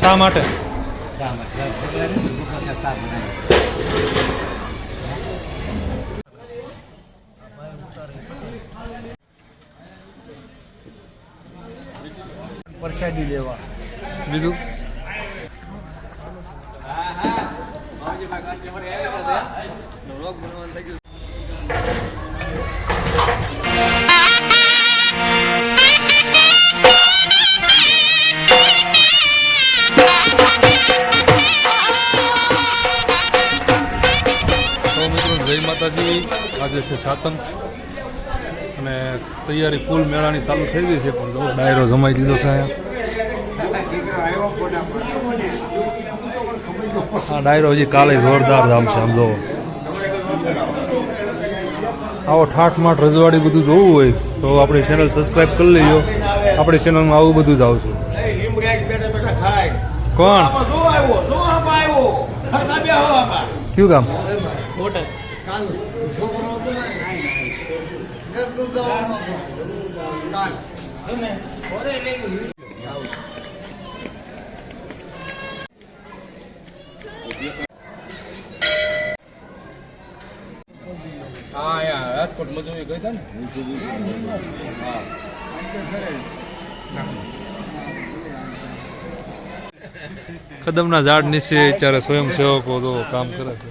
શા માટે? શા માટે? એટલે ગુગળના શાક બનવાનું થઈ લેવા. માતાજી આજે છે સાતમ. અને તૈયારી ફૂલ મેળાની ચાલુ થઈ ગઈ છે પણ જો ડાયરો જમાઈ દીધો છે આ ડાયરો હજી કાલે જોરદાર ધામ છે આમ જો આવો ઠાઠ માઠ રજવાડી બધું જોવું હોય તો આપણી ચેનલ સબસ્ક્રાઈબ કરી લેજો. આપણી ચેનલમાં આવું બધું જ આવશે કોણ? કયું કામ હા યા રાજકોટ મજૂરી ગઈ હતા ને? કદમના ઝાડ નીચે અત્યારે સ્વયંસેવકો તો કામ કરે છે.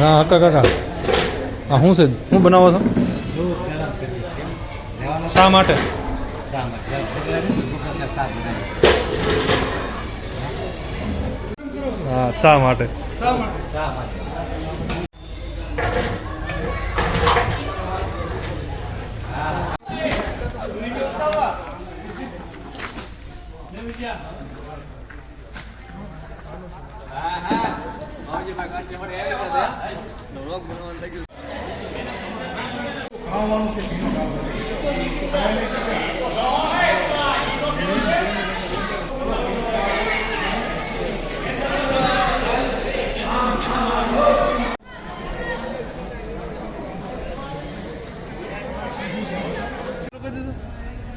હા હકા કાકા. હા શું છે? હું બનાવો છો? શા માટે? હા, શા માટે? શા માટે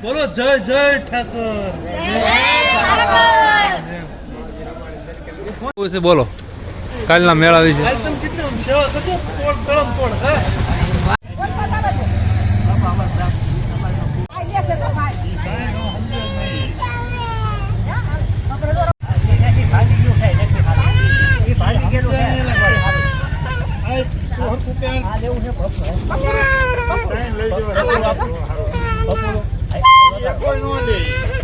બોલો જય જય ઠાકર. બોલો. કાલના મેળા વિશે લઈ જવા કોઈ નો લે.